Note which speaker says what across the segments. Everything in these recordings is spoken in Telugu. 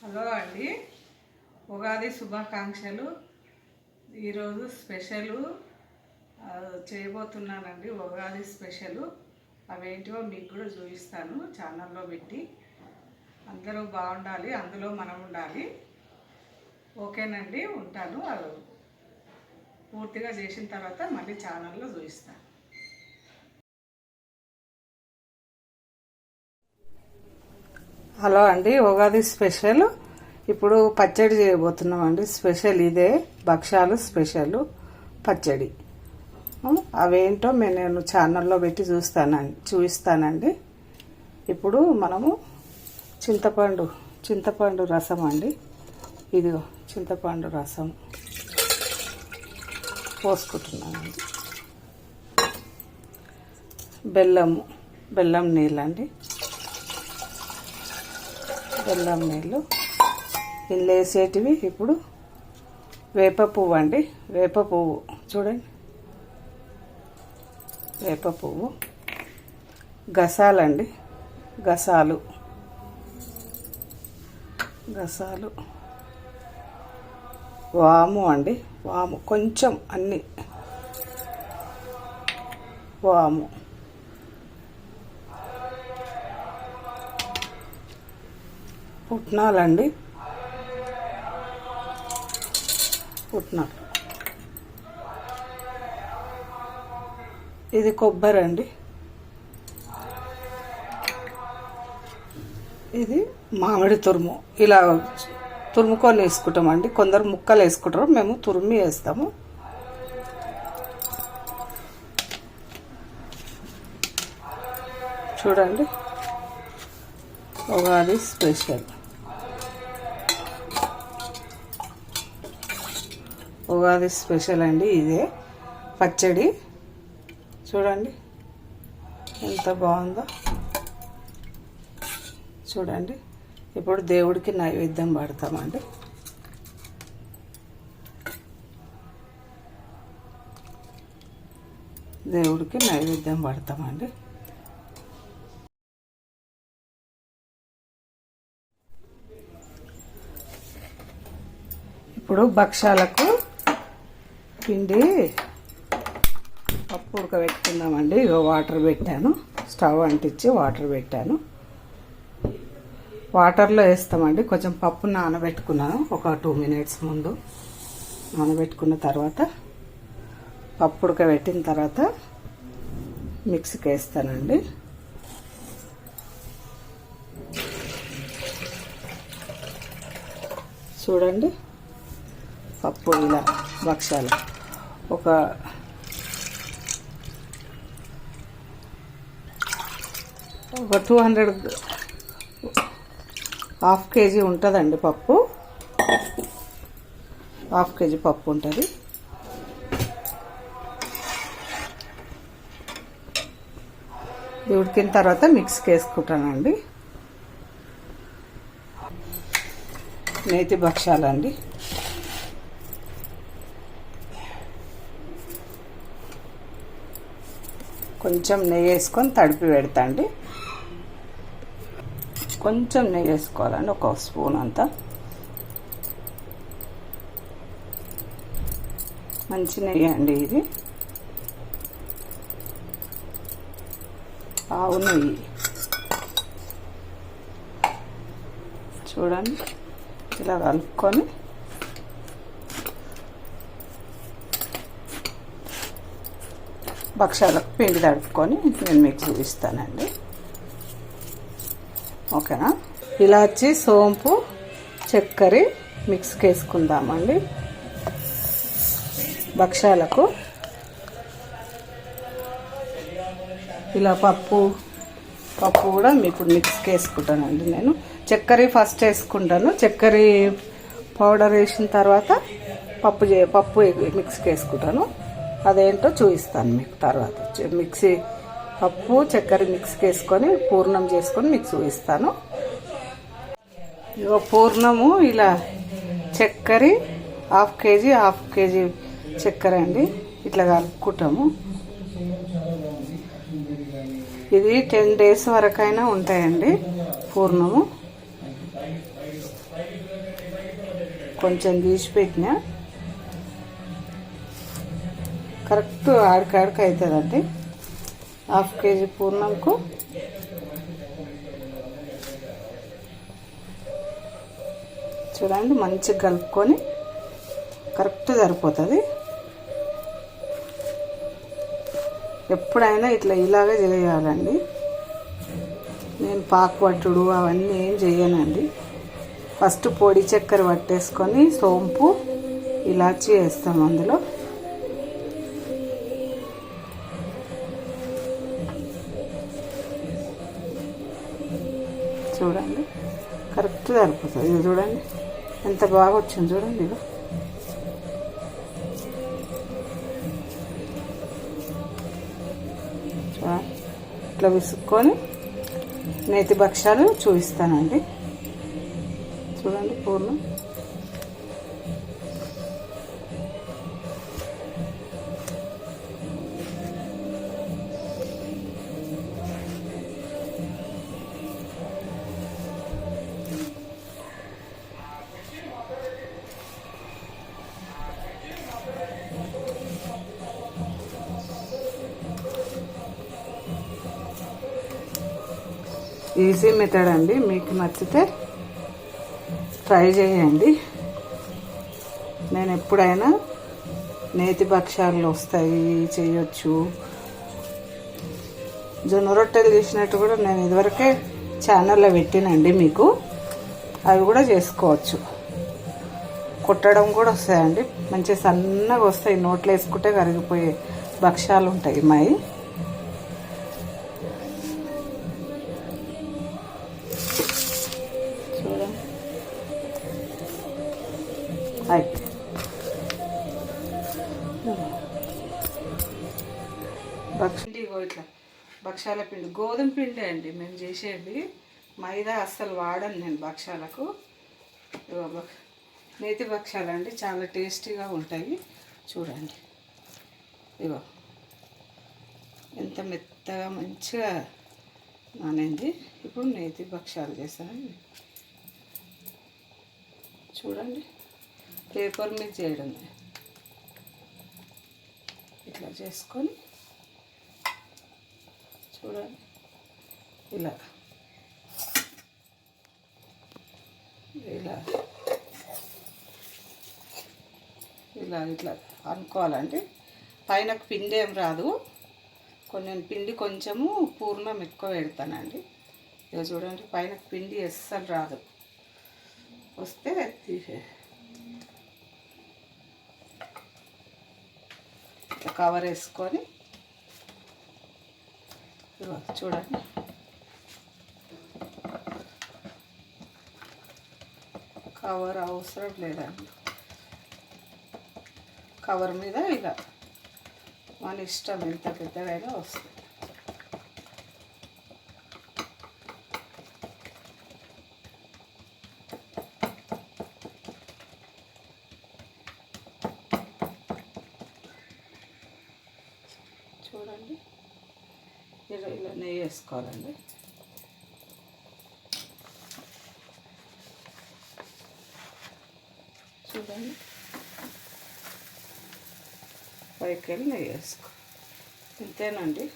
Speaker 1: హలో అండి. ఉగాది శుభాకాంక్షలు. ఈరోజు స్పెషలు చేయబోతున్నానండి ఉగాది స్పెషలు. అవేంటివో మీకు కూడా చూపిస్తాను ఛానల్లో పెట్టి. అందరూ బాగుండాలి అందులో మనం ఉండాలి. ఓకేనండి ఉంటాను. అది పూర్తిగా చేసిన తర్వాత మళ్ళీ ఛానల్లో చూపిస్తాను హలో అండి ఉగాది స్పెషల్. ఇప్పుడు పచ్చడి చేయబోతున్నాం అండి స్పెషల్ ఇదే భక్ష్యాలు స్పెషల్ పచ్చడి. అవేంటో మే- నేను ఛానల్లో పెట్టి చూస్తానండి చూపిస్తానండి. ఇప్పుడు మనము చింతపండు చింతపండు రసం అండి. ఇదిగో చింతపండు రసం పోసుకుంటున్నానండి. బెల్లము బెల్లం నీళ్ళండి. బెల్లం నీళ్ళు. ఇందులో వేసేటివి ఇప్పుడు వేప పువ్వు అండి. వేప పువ్వు. చూడండి. వేప పువ్వు. గసాలండి. గసాలు. గసాలు. వాము అండి. వాము. కొంచెం అన్ని. వాము. పుట్నాలండి. పుట్నాలు. ఇది కొబ్బరి అండి ఇది మామిడి తురుము. ఇలా తురుముకొని వేసుకుంటామండి. కొందరు ముక్కలు వేసుకుంటారు. మేము తురిమి వేస్తాము. చూడండి. ఉగాది స్పెషల్. ఉగాది స్పెషల్ అండి ఇదే. పచ్చడి. చూడండి. ఎంత బాగుందో. చూడండి. ఇప్పుడు దేవుడికి నైవేద్యం పడతామండి. దేవుడికి నైవేద్యం పడతామండి. ఇప్పుడు భక్షాలకు పిండి పప్పు ఉడకబెట్టుకుందామండి. ఇగో వాటర్ పెట్టాను. స్టవ్ అంటించి వాటర్ పెట్టాను. వాటర్లో వేస్తామండి. కొంచెం పప్పు నానబెట్టుకున్నాను. ఒక టూ మినిట్స్ ముందు నానబెట్టుకున్న తర్వాత పప్పు ఉడకబెట్టిన తర్వాత మిక్సీకి వేస్తానండి. చూడండి. పప్పు ఇలా భక్ష్యాలు. ఒక ఒక టూ హండ్రెడ్ హాఫ్ కేజీ ఉంటుందండి పప్పు. హాఫ్ కేజీ పప్పు ఉంటుంది. ఇది ఉడికిన తర్వాత మిక్స్కి వేసుకుంటానండి. నేతి భక్ష్యాలండి. కొంచెం నెయ్యి వేసుకొని తడిపి పెడతాండి కొంచెం నెయ్యి వేసుకోవాలండి ఒక స్పూన్ అంతా. మంచి నెయ్యి అండి ఇది. ఆవు నెయ్యి. చూడండి ఇలా కలుపుకొని భక్షాలకు పిండి తడుపుకొని నేను మీకు చూపిస్తానండి. ఓకేనా? ఇలాచి సోంపు చక్కెర మిక్స్కి వేసుకుందామండి. భక్షాలకు ఇలా పప్పు పప్పు కూడా ఇప్పుడు మిక్స్కి వేసుకుంటానండి నేను. చక్కెర ఫస్ట్ వేసుకుంటాను. చక్కెర పౌడర్ వేసిన తర్వాత పప్పు చే పప్పు మిక్స్కి వేసుకుంటాను. అదేంటో చూపిస్తాను మీకు తర్వాత. మిక్సీ పప్పు చక్కెర మిక్స్కి వేసుకొని పూర్ణం చేసుకొని మీకు చూపిస్తాను. ఇగో పూర్ణము ఇలా చక్కెర హాఫ్ కేజీ హాఫ్ కేజీ చక్కెర అండి. ఇట్లా కలుపుకుంటాము. ఇది టెన్ డేస్ వరకైనా ఉంటాయండి పూర్ణము. కొంచెం తీసి పెట్టినా. కరెక్ట్ ఆడికాడికి అవుతుందండి. హాఫ్ కేజీ పూర్ణంకు. చూడండి మంచిగా కలుపుకొని కరెక్ట్ సరిపోతుంది. ఎప్పుడైనా ఇట్లా ఇలాగే చేయాలండి. నేను పాకు పట్టుడు అవన్నీ ఏం చేయనండి. ఫస్ట్ పొడి చక్కెర పట్టేసుకొని సోంపు ఇలాచి వేస్తాం అందులో. చూడండి. కరెక్ట్ సరిపోతుంది ఇది చూడండి. ఎంత బాగా వచ్చింది చూడండి ఇది. ఇట్లా విసుక్కొని నేతి భక్ష్యాలు చూపిస్తానండి. చూడండి పూర్ణం. ఈజీ మెథడ్ అండి. మీకు నచ్చితే ట్రై చేయండి. నేను ఎప్పుడైనా నేతి భక్ష్యాలు వస్తాయి చేయొచ్చు. జొన్న రొట్టెలు చేసినట్టు కూడా నేను ఇదివరకే ఛానల్లో పెట్టినండి మీకు. అవి కూడా చేసుకోవచ్చు. కుట్టడం కూడా వస్తాయండి. మంచి సన్నగా వస్తాయి. నోట్లో వేసుకుంటే కరిగిపోయే భక్ష్యాలు ఉంటాయి. మాయి భక్షాల పిండి గోధుమ పిండి అండి. మేము చేసేది మైదా అస్సలు వాడను నేను భక్షాలకు. నేతి భక్షాలు అండి చాలా టేస్టీగా ఉంటాయి. చూడండి. ఇగో ఎంత మెత్తగా మంచిగా నానింది. ఇప్పుడు నేతి భక్షాలు చేస్తానండి చూడండి. పేపర్ మీద చేయడం ఇట్లా చేసుకొని చూడండి ఇలా. ఇలా. ఇలా ఇట్లా అనుకోవాలండి పైన పిండి ఏం రాదు. కొన్ని పిండి కొంచెము పూర్ణం ఎక్కువ పెడతానండి. ఇక చూడండి పైన పిండి అస్సలు రాదు. వస్తే తీసే కవర్ వేసుకొని చూడండి. కవర్ అవసరం లేదండి. కవర్ మీద ఇక మన ఇష్టం ఎంత పెద్దగా వస్తుంది. వేసుకోవాలండి చూడండి. పైకి వెళ్ళి నెయ్యి వేసుకో. ఇంతేనండి.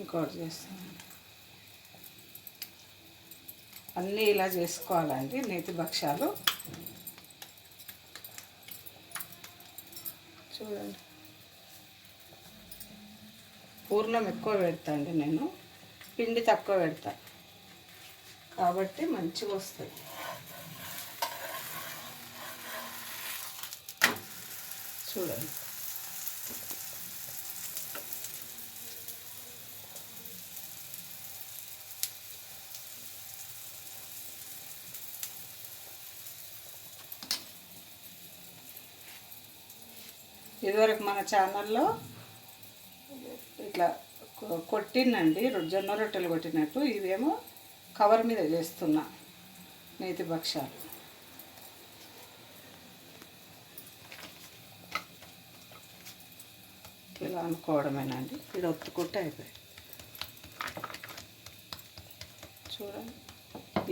Speaker 1: ఇంకోటి చేస్తాను. అన్నీ ఇలా చేసుకోవాలండి నేతి భక్ష్యాలు. చూడండి. పూర్ణం ఎక్కువ పెడతా అండి నేను. పిండి తక్కువ పెడతా. కాబట్టి మంచిగా వస్తాయి చూడండి. ఇదివరకు మన ఛానల్లో ఇట్లా కొట్టిందండి జొన్న రొట్టెలు కొట్టినట్టు. ఇవేమో కవర్ మీద చేస్తున్నా నేతి భక్షాలు ఇలా అనుకోవడమేనండి. ఇది ఒత్తుకుంటే అయిపోయి చూడండి.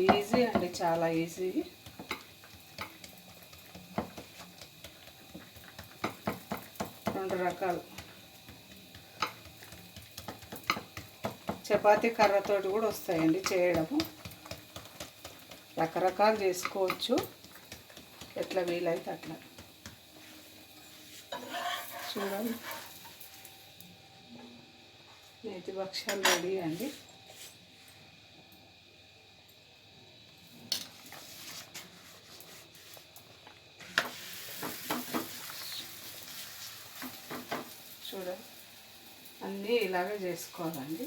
Speaker 1: ఈజీ అండి చాలా ఈజీ. రెండు రకాలు. చపాతీ కర్రతోటి కూడా వస్తాయండి చేయడము. రకరకాలు చేసుకోవచ్చు. ఎట్లా వీలైతే అట్లా. చూడండి. నేతి భక్ష్యాలు రెడీ అండి చూడండి అన్నీ ఇలాగే చేసుకోవాలండి.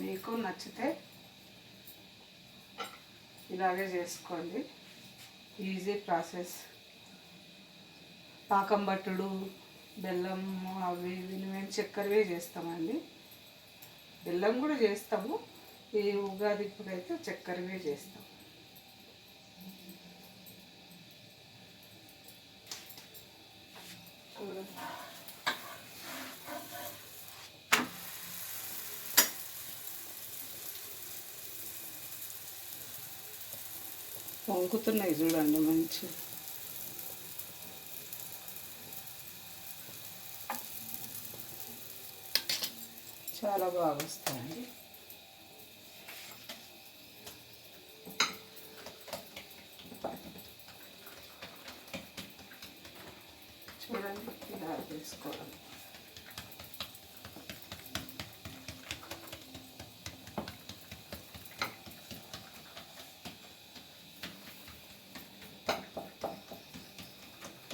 Speaker 1: మీకు నచ్చితే ఇలాగే చేసుకోండి. Easy process. పాకం పట్టుడు బెల్లం అవి ఇవి మేము చక్కెరవే చేస్తామండి. బెల్లం కూడా చేస్తాము. ఈ ఉగాది ఇప్పుడైతే చక్కెరవే చేస్తాం. వంకుతున్నాయి చూడండి మంచిగా. చాలా బాగా వస్తాయండి చూడండి ఇలా తీసుకోవాలి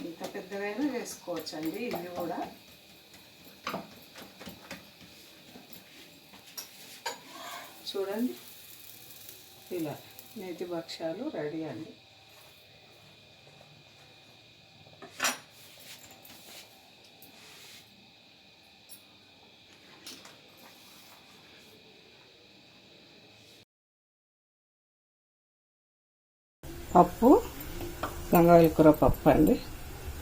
Speaker 1: ఇంత పెద్దదైనా చేసుకోవచ్చండి ఇవి కూడా. చూడండి. ఇలా నేతి భక్ష్యాలు రెడీ అండి. పప్పు గంగావాయిల కూర పప్పు అండి.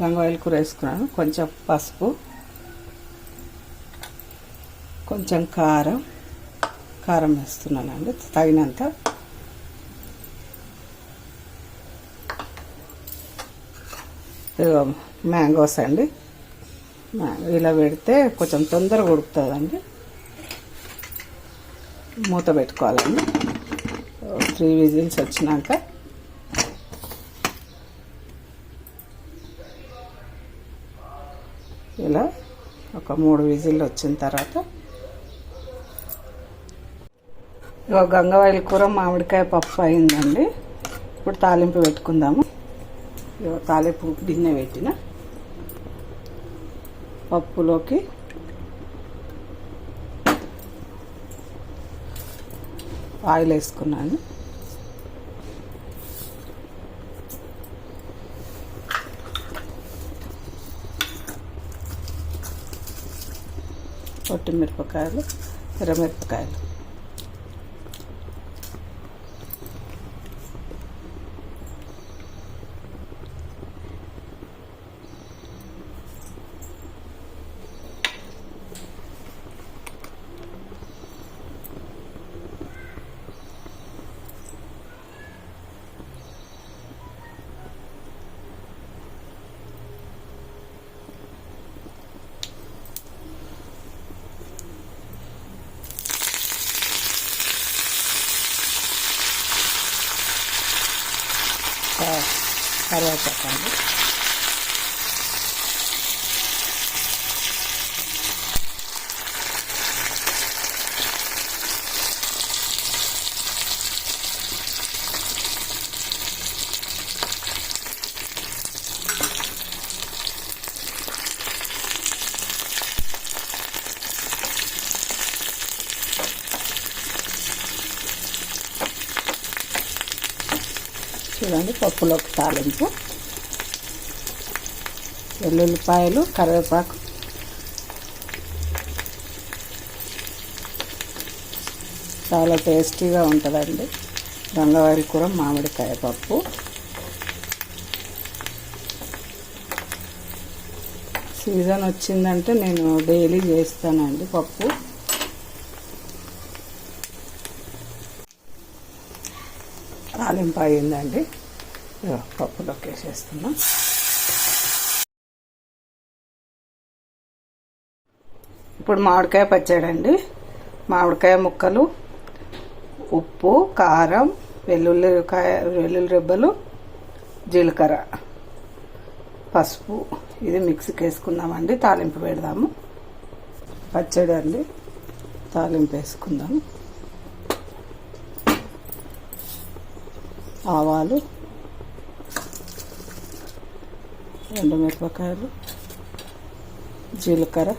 Speaker 1: గంగావాయిల కూర వేసుకున్నాను. కొంచెం పసుపు కొంచెం కారం కారం వేస్తున్నానండి. తగినంత. ఇదిగో మ్యాంగోస్ అండి. మ్యాంగో ఇలా పెడితే కొంచెం తొందరగా ఉడుకుతుందండి. మూత పెట్టుకోవాలండి. త్రీ విజిల్స్ వచ్చినాక. ఇలా ఒక మూడు విజిల్లు వచ్చిన తర్వాత ఇక గంగవాయిల కూర మామిడికాయ పప్పు అయిందండి. ఇప్పుడు తాలింపు పెట్టుకుందాము. ఇక తాలింపు గిన్నె పెట్టిన. పప్పులోకి. ఆయిల్ వేసుకున్నాను. పొట్టిమిరపకాయలు ఎర్రమిరపకాయలు. కరివేపాకు అండి చూడండి పప్పులోకి తాలింపు. వెల్లుల్లిపాయలు కరివేపాకు. చాలా టేస్టీగా ఉంటుందండి. గంగవారి కూర మామిడికాయ పప్పు. సీజన్ వచ్చిందంటే నేను డైలీ చేస్తానండి పప్పు. తాలింపు అయిందండి పప్పులోకి వేసేస్తున్నా ఇప్పుడు మామిడికాయ పచ్చడండి మామిడికాయ ముక్కలు ఉప్పు కారం వెల్లుల్లి కాయ వెల్లుల్లి రెబ్బలు జీలకర్ర పసుపు. ఇది మిక్సీకి వేసుకుందామండి. తాలింపు పెడదాము. పచ్చడి అండి. తాలింపు వేసుకుందాము. ఆవాలు రెండు మిరపకాయలు జీలకర్ర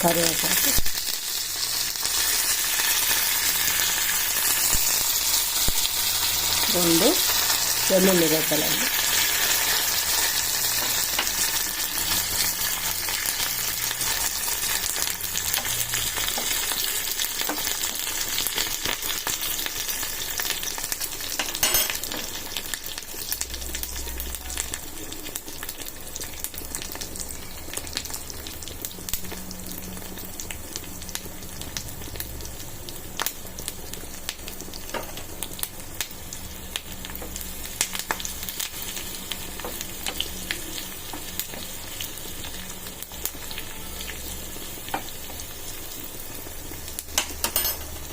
Speaker 1: కరివేపాకు. రెండు వెల్లుల్లి రెబ్బలండి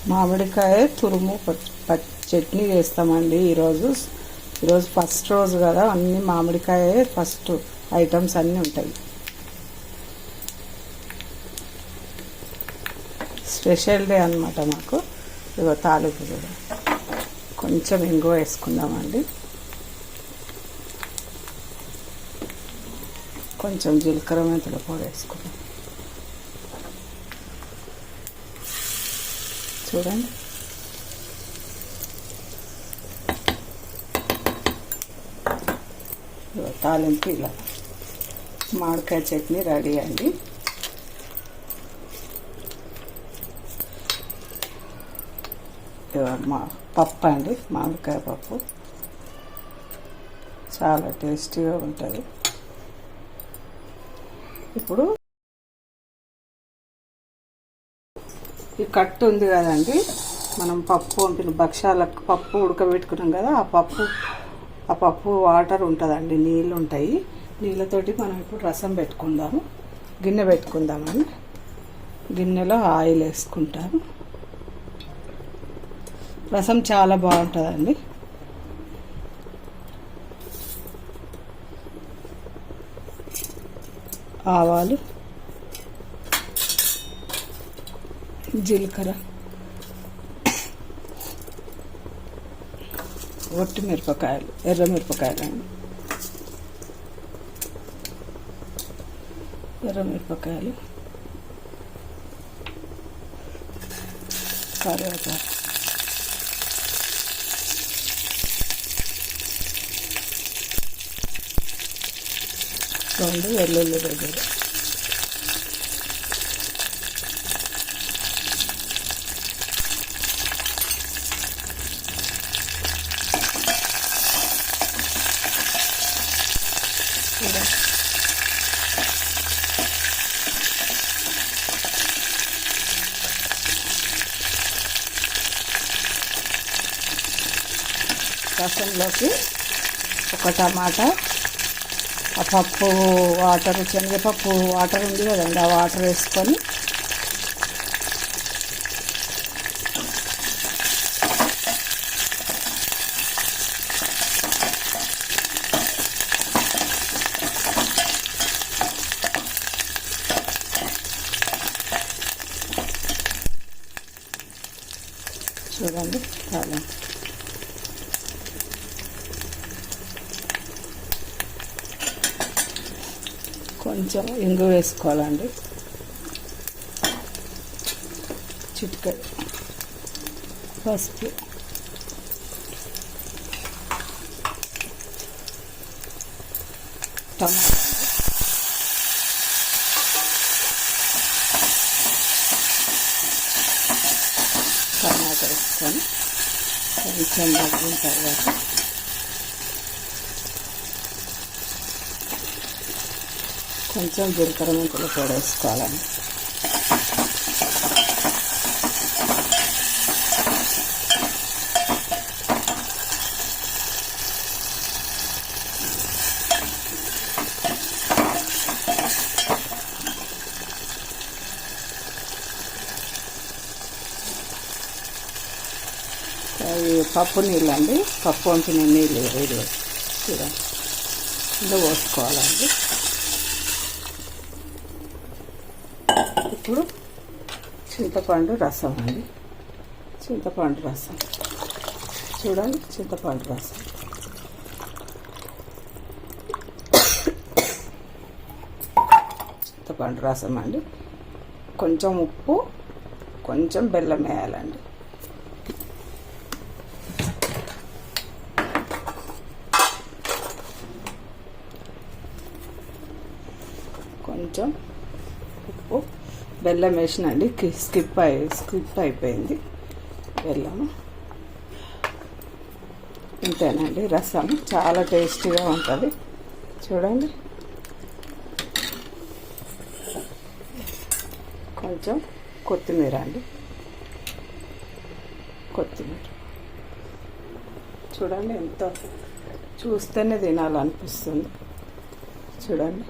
Speaker 1: మామిడికాయ తురుము ప- చట్నీ చేస్తామండి ఈరోజు. ఈరోజు ఫస్ట్ రోజు కదా అన్ని మామిడికాయ ఫస్ట్ ఐటమ్స్ అన్నీ ఉంటాయి. స్పెషల్ డే అనమాట మాకు. ఇదిగో తాలింపు కూడా. కొంచెం ఇంగువ వేసుకుందామండి. కొంచెం జీలకర్ర మెంతుల పొడి వేసుకుందాం. చూడండి తాలింపు ఇలా మామిడికాయ చట్నీ రెడీ అండి. మా పప్పు అండి మామిడికాయ పప్పు. చాలా టేస్టీగా ఉంటుంది. ఇప్పుడు ఈ కట్టు ఉంది కదండి. మనం పప్పు వంపిన భక్ష్యాలకు పప్పు ఉడకబెట్టుకున్నాం కదా ఆ పప్పు ఆ పప్పు వాటర్ ఉంటుందండి నీళ్ళు ఉంటాయి. నీళ్ళతోటి మనం ఇప్పుడు రసం పెట్టుకుందాము గిన్నె పెట్టుకుందామండి. గిన్నెలో ఆయిల్ వేసుకుంటాను. రసం చాలా బాగుంటుందండి. ఆవాలు జీలకర్ర. ఒట్టి మిరపకాయలు ఎర్ర మిరపకాయలు అండి ఎర్ర మిరపకాయలు. కరివేపాకు. రెండు వెల్లుల్లి దగ్గర ఇలా రసంలోకి ఒక టమాటా ఆ పప్పు వాటర్ శనగపప్పు వాటర్ ఉంది కదండి ఆ వాటర్ వేసుకొని వేసుకోవాలండి. చిటిక పసుపు. టమాటా. టమాటా వేసుకొని కొంచెం తర్వాత కొంచెం జీలకర్ర మెంతులు కూడా వేసుకోవాలండి పప్పు నీళ్ళు అండి పప్పు వంపిన నీళ్ళు వేడి చూడండి. ఇందులో పోసుకోవాలండి. ఇప్పుడు చింతపండు రసం అండి. చింతపండు రసం. చూడండి చింతపండు రసం. చింతపండు రసం అండి. కొంచెం ఉప్పు కొంచెం బెల్లం వేయాలండి. కొంచెం బెల్లం వేసినండి. స్కిప్ అయి స్కిప్ అయిపోయింది. బెల్లము. ఇంతేనండి రసం. చాలా టేస్టీగా ఉంటుంది. చూడండి. కొంచెం కొత్తిమీర అండి. కొత్తిమీర. చూడండి ఎంత చూస్తేనే తినాలనిపిస్తుంది. చూడండి.